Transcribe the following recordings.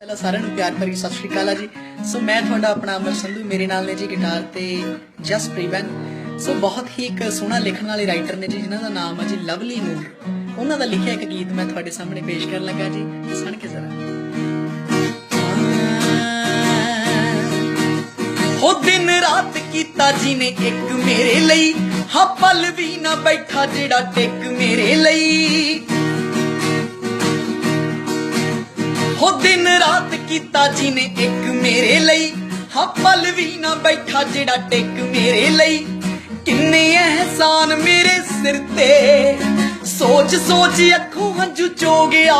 ਪਹਿਲਾਂ ਸਾਰਿਆਂ ਨੂੰ ਪਿਆਰ ਭਰੀ ਸਤਿ ਸ਼੍ਰੀ ਅਕਾਲ ਆ ਜੀ। ਸੋ ਮੈਂ ਤੁਹਾਡਾ ਆਪਣਾ ਅਮਰ ਸੰਧੂ, ਮੇਰੇ ਨਾਲ ਨੇ ਜੀ ਗਿਟਾਰ ਤੇ ਜਸ ਪ੍ਰੀਵਨ। ਸੋ ਬਹੁਤ ਹੀ ਇੱਕ ਸੋਹਣਾ ਲਿਖਣ ਵਾਲੇ ਰਾਈਟਰ ਨੇ ਜੀ, ਜਿਨ੍ਹਾਂ ਦਾ ਨਾਮ ਹੈ ਜੀ ਲਵਲੀ ਨੂਰ। ਉਹਨਾਂ ਦਾ ਲਿਖਿਆ ਇੱਕ ਗੀਤ ਮੈਂ ਤੁਹਾਡੇ ਸਾਹਮਣੇ ਪੇਸ਼ ਕਰਨ ਲੱਗਾ ਜੀ। ਸੁਣ ਕੇ ਜ਼ਰਾ। ਹੋ ਦਿਨ ਰਾਤ ਕੀਤਾ ਜੀ ਨੇ ਇੱਕ ਮੇਰੇ ਲਈ। ਹਾਂ, ਪਲ ਵੀ ਨਾ ਬੈਠਾ ਜਿਹੜਾ ਟਿਕ ਮੇਰੇ ਲਈ। ਹੋ ਦਿਨ ਰਾਤ ਕੀਤਾ ਜੀ ਨੇ ਇੱਕ ਮੇਰੇ ਲਈ। ਹਾਂ, ਪਲ ਵੀ ਨਾ ਬੈਠਾ ਜਿਹੜਾ ਟਿਕ ਮੇਰੇ ਲਈ। ਕਿੰਨੇ ਅਹਿਸਾਨ ਮੇਰੇ ਸਿਰ ਤੇ। ਸੋਚ ਸੋਚ ਅੱਖੋਂ ਹੰਝੂ ਚੋ ਗਿਆ।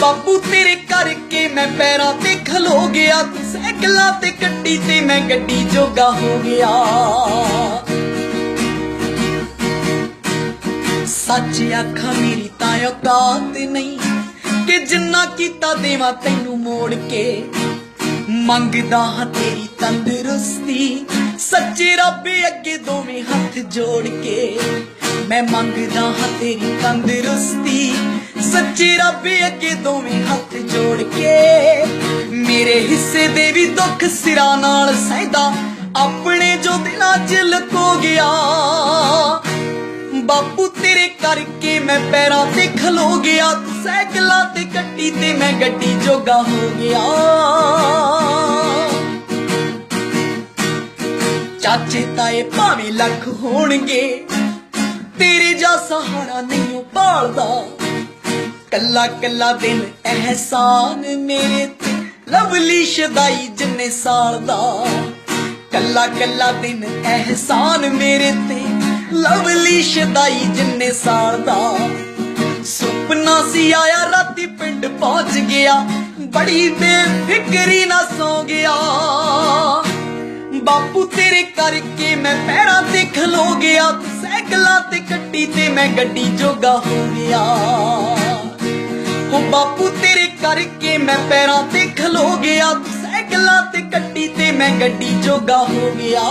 ਬਾਪੂ, ਤੇਰੇ ਕਰਕੇ ਮੈਂ ਪੈਰਾਂ ਤੇ ਖਲੋ ਗਿਆ। ਤੂੰ ਸਾਈਕਲਾਂ ਤੇ ਗੱਡੀ ਤੇ ਮੈਂ ਗੱਡੀ ਜੋਗਾ ਹੋ ਗਿਆ। ਸੱਚ ਅੱਖਾਂ ਮੇਰੀ ਤਾਂ ਔਕਾਤ ਨਹੀਂ। ਕਿ ਜਿੰਨਾ ਕੀਤਾ ਦੇਵਾਂ ਤੈਨੂੰ ਮੋੜ ਕੇ। ਮੰਗਦਾ ਹਾਂ ਤੇਰੀ ਤੰਦਰੁਸਤੀ। ਸੱਚੇ ਰੱਬ ਅੱਗੇ ਦੋਵੇਂ ਹੱਥ ਜੋੜ ਕੇ। ਮੈਂ ਮੰਗਦਾ ਹਾਂ ਤੇਰੀ ਤੰਦਰੁਸਤੀ। ਸੱਚੇ ਰੱਬ ਅੱਗੇ ਦੋਵੇਂ ਹੱਥ ਜੋੜ ਕੇ। ਮੇਰੇ ਹਿੱਸੇ ਦੇ ਵੀ ਦੁੱਖ ਸਿਰਾਂ ਨਾਲ ਸਹਿਦਾ। ਆਪਣੇ ਜੋ ਦਿਲਾਂ 'ਚ ਲਕੋ ਗਿਆ। ਕਰਕੇ ਮੈਂ ਪੈਰਾਂ ਤੇ ਖਲੋ ਗਿਆ। ਸਾਈਕਲਾਂ ਤੇ ਗੱਡੀ ਤੇ ਮੈਂ ਗੱਡੀ ਜੋਗਾ ਹੋ ਗਿਆ। ਚਾਚੇ ਤਾਏ ਭਾਵੇਂ ਲੱਖ ਹੋਣਗੇ, ਤੇਰੇ ਜਾ ਸਹਾਰਾ ਨਹੀਂ ਪਾਲਦਾ ਕੱਲਾ ਕੱਲਾ ਦਿਨ ਅਹਿਸਾਨ ਮੇਰੇ ਤੇ, ਲਵਲੀ ਸ਼ਦਾਈ ਜਿੰਨੇ ਸਾਲ ਦਾ। ਕੱਲਾ ਕੱਲਾ ਦਿਨ ਅਹਿਸਾਨ ਮੇਰੇ ਤੇ, ਲਵਲੀ ਸ਼ਦਾਈ ਜਿੰਨੇ ਸਾਲ ਸੀ ਆਇਆ, ਰਾਤੀ ਪਿੰਡ ਪਹੁੰਚ ਗਿਆ। ਬੜੀ ਬੇਫਿਕਰੀ ਨਾ ਸੌ ਗਿਆ। ਬਾਪੂ ਤੇਰੇ ਕਰਕੇ ਮੈਂ ਪੈਰਾਂ ਤੇ ਖਲੋ ਗਿਆ। ਤੂੰ ਸਾਈਕਲਾਂ ਤੇ ਕੱਟੀ ਤੇ ਮੈਂ ਗੱਡੀ ਜੋਗਾ ਹੋ ਗਿਆ। ਹੋ ਬਾਪੂ ਤੇਰੇ ਕਰਕੇ ਮੈਂ ਪੈਰਾਂ ਤੇ ਖਲੋ ਗਿਆ। ਤੂੰ ਸਾਈਕਲਾਂ ਤੇ ਕੱਟੀ ਤੇ ਮੈਂ ਗੱਡੀ ਜੋਗਾ ਹੋ ਗਿਆ।